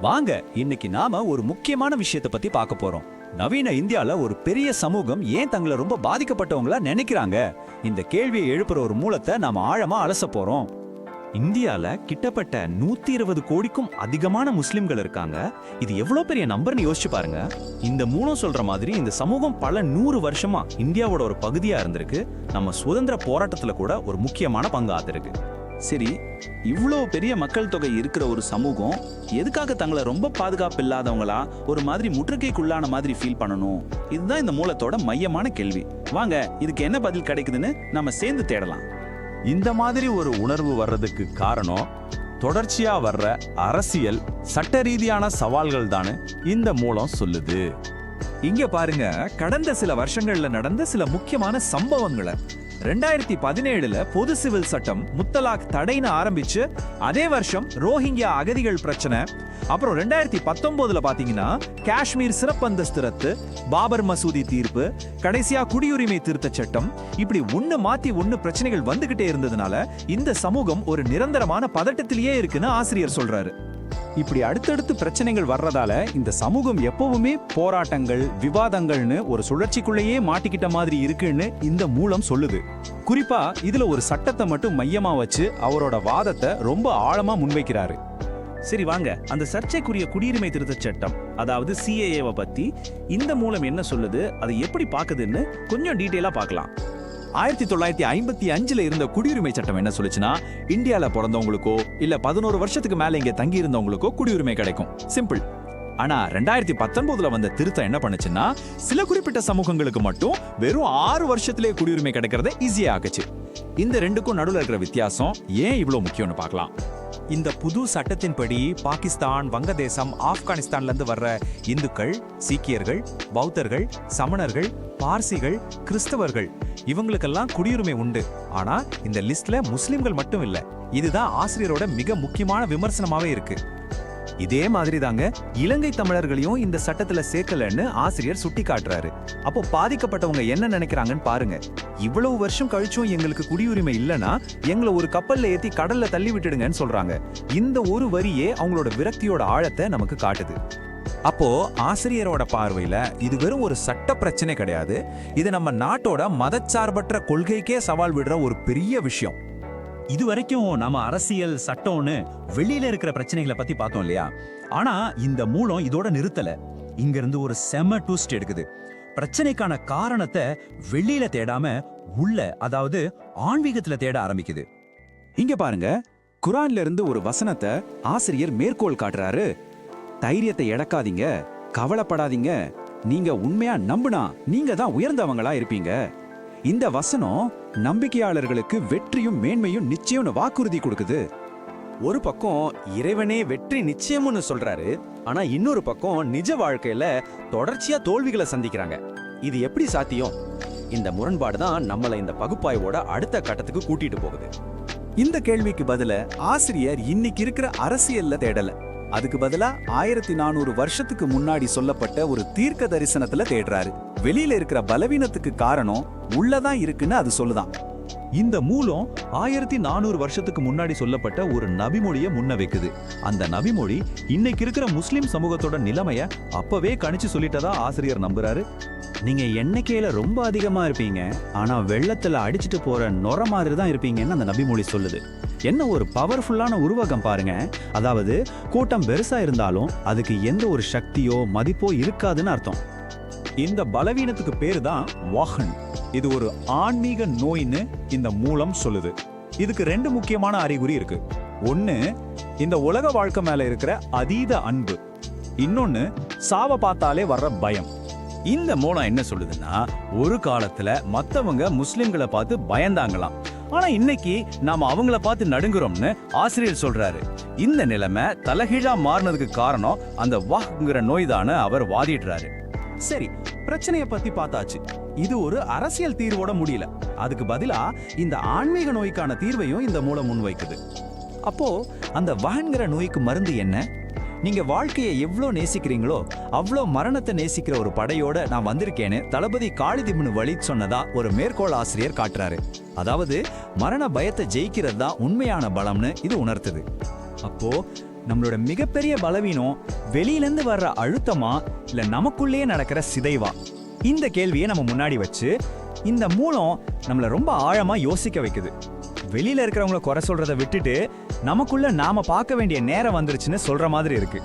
வாங்க இன்னைக்கு நாம ஒரு முக்கியமான விஷயத்தை பத்தி பார்க்க போறோம். நவீன இந்தியால ஒரு பெரிய சமூகம் ஏன் தங்களை ரொம்ப பாதிக்கப்பட்டவங்களா நினைக்கிறாங்க? இந்த கேள்வியை எழுப்புற ஒரு மூலத்தை நாம ஆழமா அலச போறோம். இந்தியால கிட்டத்தட்ட நூத்தி இருபது கோடிக்கும் அதிகமான முஸ்லிம்கள் இருக்காங்க. இது எவ்வளவு பெரிய நம்பர்னு யோசிச்சு பாருங்க. இந்த மூலம் சொல்ற மாதிரி இந்த சமூகம் பல நூறு வருஷமா இந்தியாவோட ஒரு பகுதியா இருந்திருக்கு. நம்ம சுதந்திர போராட்டத்துல கூட ஒரு முக்கியமான பங்கு ஆத்திருக்கு. சரி இவ்வளோ பெரிய மக்கள் தொகை இருக்கிற ஒரு சமூகம் எதுக்காக தங்களை ரொம்ப பாதுகாப்பு இல்லாதவங்களா ஒரு மாதிரி முற்றுகைக்குள்ளான மாதிரி ஃபீல் பண்ணணும்? இதுதான் இந்த மூலத்தோட மையமான கேள்வி. வாங்க இதுக்கு என்ன பதில் கிடைக்குதுன்னு நம்ம சேர்ந்து தேடலாம். இந்த மாதிரி ஒரு உணர்வு வர்றதுக்கு காரணம் தொடர்ச்சியா வர்ற அரசியல் சட்ட ரீதியான சவால்கள் தானு இந்த மூலம் சொல்லுது. இங்க பாருங்க கடந்த சில வருஷங்கள்ல நடந்த சில முக்கியமான சம்பவங்களை ரெண்டாயிரத்தி பதினேழுல பொது சிவில் சட்டம் முத்தலாக் தடைன்னு ஆரம்பிச்சு அதே வருஷம் ரோஹிங்கியா அகதிகள் பிரச்சனை. அப்புறம் ரெண்டாயிரத்தி பத்தொன்பதுல பாத்தீங்கன்னா காஷ்மீர் சிறப்பு அந்தஸ்து ரத்து பாபர் மசூதி தீர்ப்பு கடைசியா குடியுரிமை திருத்த சட்டம் இப்படி ஒண்ணு மாத்தி ஒண்ணு பிரச்சனைகள் வந்துகிட்டே இருந்ததுனால இந்த சமூகம் ஒரு நிரந்தரமான பதட்டத்திலேயே இருக்குன்னு ஆசிரியர் சொல்றாரு. இப்படி அடுத்தடுத்து பிரச்சனைகள் வர்றதால இந்த சமூகம் எப்பவுமே போராட்டங்கள் விவாதங்கள்னு ஒரு சுழற்சிக்குள்ளேயே மாட்டிக்கிட்ட மாதிரி இருக்குன்னு இந்த மூலம் சொல்லுது. குறிப்பா இதுல ஒரு சட்டத்தை மட்டும் மையமா வச்சு அவரோட வாதத்தை ரொம்ப ஆழமா முன்வைக்கிறாரு. சரி வாங்க. அந்த சர்ச்சைக்குரிய குடியுரிமை திருத்தச் சட்டம் அதாவது சிஏஏவை பத்தி இந்த மூலம் என்ன சொல்லுது அதை எப்படி பாக்குதுன்னு கொஞ்சம் டீட்டெயிலா பார்க்கலாம். ஆயிரத்தி தொள்ளாயிரத்தி ஐம்பத்தி அஞ்சுல இருந்த குடியுரிமை சட்டம் என்ன சொல்லுச்சுன்னா இந்தியால பிறந்தவங்களுக்கோ இல்ல பதினோரு வருஷத்துக்கு மேல இங்க தங்கி இருந்தவங்களுக்கோ குடியுரிமை கிடைக்கும். சிம்பிள் ஆனா ரெண்டாயிரத்தி பத்தொன்பதுல வந்த திருத்தம் என்ன பண்ணுச்சுன்னா சில குறிப்பிட்ட சமூகங்களுக்கு மட்டும் வெறும் ஆறு வருஷத்திலே குடியுரிமை கிடைக்கிறத ஈஸியா ஆக்குச்சு. இந்த ரெண்டுக்கும் நடுவுல இருக்கிற வித்தியாசம் ஏன் இவ்வளவு முக்கியம்னு பார்க்கலாம். இந்த புது சட்டத்தின்படி பாகிஸ்தான் வங்கதேசம் ஆப்கானிஸ்தான்லேருந்து வர்ற இந்துக்கள் சீக்கியர்கள் பௌத்தர்கள் சமணர்கள் பார்சிகள் கிறிஸ்தவர்கள் இவங்களுக்கெல்லாம் குடியுரிமை உண்டு. ஆனா இந்த லிஸ்ட்ல முஸ்லிம்கள் மட்டும் இல்லை. இதுதான் ஆசிரியரோட மிக முக்கியமான விமர்சனமாவே இருக்கு. இதே மாதிரி தாங்க இலங்கை தமிழர்களையும் இந்த சட்டத்துல சேர்க்கலன்னு ஆசிரியர் சுட்டி காட்டுறாரு அப்போ பாதிக்கப்பட்டவங்க என்ன நினைக்கிறாங்கன்னு பாருங்க. இவ்வளவு வருஷம் கழிச்சும் எங்களுக்கு குடியுரிமை இல்லனா எங்களை ஒரு கப்பல்ல ஏத்தி கடல்ல தள்ளி விட்டுடுங்கன்னு சொல்றாங்க. இந்த ஒரு வரியே அவங்களோட விரக்தியோட ஆழத்தை நமக்கு காட்டுது. அப்போ ஆசிரியரோட பார்வையில இது வெறும் ஒரு சட்ட பிரச்சனை கிடையாது. இது நம்ம நாட்டோட மதச்சார்பற்ற கொள்கைக்கே சவால் விடுற ஒரு பெரிய விஷயம். இது வரைக்கும் நாம அரசியல் சட்டம்னு வெளியில இருக்கிற பிரச்சனைகளை பத்தி பார்த்தோம் இல்லையா? ஆனா இந்த மூலம் இதோட நிறுத்தல. இங்க இருந்து ஒரு செம டூஸ்ட் எடுக்குது. பிரச்சனைக்கான காரணத்தை வெளியில தேடாம உள்ள அதாவது ஆன்மீகத்துல தேட ஆரம்பிக்குது. இங்க பாருங்க. குரான்ல இருந்து ஒரு வசனத்தை ஆசிரியர் மேற்கோள் காட்டுறாரு. தைரியத்தை இழக்காதீங்க. கவலைப்படாதீங்க. நீங்க உண்மையா நம்புனா நீங்க தான் உயர்ந்தவங்களா இருப்பீங்க. இந்த வசனம் நம்பிக்கையாளர்களுக்கு வெற்றியும் மேன்மையும் நிச்சயம்னு வாக்குறுதி கொடுக்குது. ஒரு பக்கம் இறைவனே வெற்றி நிச்சயம்னு சொல்றாரு ஆனா இன்னொரு பக்கம் நிஜ வாழ்க்கையில தொடர்ச்சியா தோல்விகளை சந்திக்கிறாங்க. இது எப்படி சாத்தியம்? இந்த முரண்பாடு தான் நம்மளை இந்த பகுப்பாய்வோட அடுத்த கட்டத்துக்கு கூட்டிட்டு போகுது. இந்த கேள்விக்கு பதில ஆசிரியர் இன்னைக்கு இருக்கிற அரசியல்ல தேடல. அதுக்கு பதிலா ஆயிரத்தி நானூறு வருஷத்துக்கு முன்னாடி சொல்லப்பட்ட ஒரு தீர்க்க தரிசனத்துல தேடுறாரு. வெளியில இருக்கிற பலவீனத்துக்கு காரணம் உள்ளதான் இருக்குன்னு அது சொல்லுதான். இந்த மூலம் ஆயிரத்தி நானூறு வருஷத்துக்கு முன்னாடி சொல்லப்பட்ட ஒரு நபிமொழியை முன்ன வைக்குது அந்த நபிமொழி இன்னைக்கு இருக்கிற முஸ்லிம் சமூகத்தோட நிலைமைய அப்பவே கணிச்சு சொல்லிட்டதா ஆசிரியர் நம்புறாரு. நீங்க எண்ணிக்கையில ரொம்ப அதிகமா இருப்பீங்க. ஆனா வெள்ளத்துல அடிச்சிட்டு போற நொற மாதிரி தான் இருப்பீங்கன்னு அந்த நபிமொழி சொல்லுது. என்ன ஒரு பவர்ஃபுல்லான உருவகம் பாருங்க. அதாவது கூட்டம் பெருசா இருந்தாலும் அதுக்கு எந்த ஒரு சக்தியோ மதிப்போ இருக்காதுன்னு அர்த்தம். இந்த பலவீனத்துக்கு பேரு தான் வாகன். இது ஒரு ஆன்மீக நோயின்னு இந்த மூலம் சொல்லுது. இதுக்கு ரெண்டு முக்கியமான அறிகுறி இருக்கு. ஒன்று இந்த உலக வாழ்க்கை மேல இருக்கிற அதீத அன்பு. இன்னொன்று சாவை பார்த்தாலே வர்ற பயம். இந்த மூலம் என்ன சொல்லுதுன்னா ஒரு காலத்துல மத்தவங்க முஸ்லிம்களை பார்த்து பயந்தாங்களாம். ஆனா இன்னைக்கு நாம அவங்கள பார்த்து நடுங்குறோம்னு ஆசிரியர் சொல்றாரு. இந்த நிலைமை தலைகீழா மாறினதுக்கு காரணம் அந்த வாஹ்ங்கிற நோய் அவர் வாதிடுறாரு. சரி பிரச்சனைய பத்தி பார்த்தாச்சு. இது ஒரு அரசியல் தீர்வோட முடியல. அதுக்கு பதிலா இந்த ஆன்மீக நோய்க்கான தீர்வையும் இந்த மூலம் முன்வைக்குது. அப்போ அந்த வகன்கிற நோய்க்கு மருந்து என்ன? நீங்க வாழ்க்கையை எவ்வளோ நேசிக்கிறீங்களோ அவ்வளோ மரணத்தை நேசிக்கிற ஒரு படையோட நான் வந்திருக்கேன்னு தளபதி காளிதிம்னு வழி சொன்னதா ஒரு மேற்கோள் ஆசிரியர் காட்டுறாரு. அதாவது மரண பயத்தை ஜெயிக்கிறது தான் உண்மையான பலம்னு இது உணர்த்துது. அப்போ நம்மளோட மிகப்பெரிய பலவீனம் வெளியிலேருந்து வர்ற அழுத்தமா இல்ல நமக்குள்ளேயே நடக்கிற சிதைவா? இந்த கேள்வியை நம்ம முன்னாடி வச்சு இந்த மூலம் நம்மளை ரொம்ப ஆழமா யோசிக்க வைக்குது. வெளியில இருக்கிறவங்கள குறை சொல்றதை விட்டுட்டு நமக்குள்ள நாம பார்க்க வேண்டிய நேரம் வந்துருச்சுன்னு சொல்ற மாதிரி இருக்கு.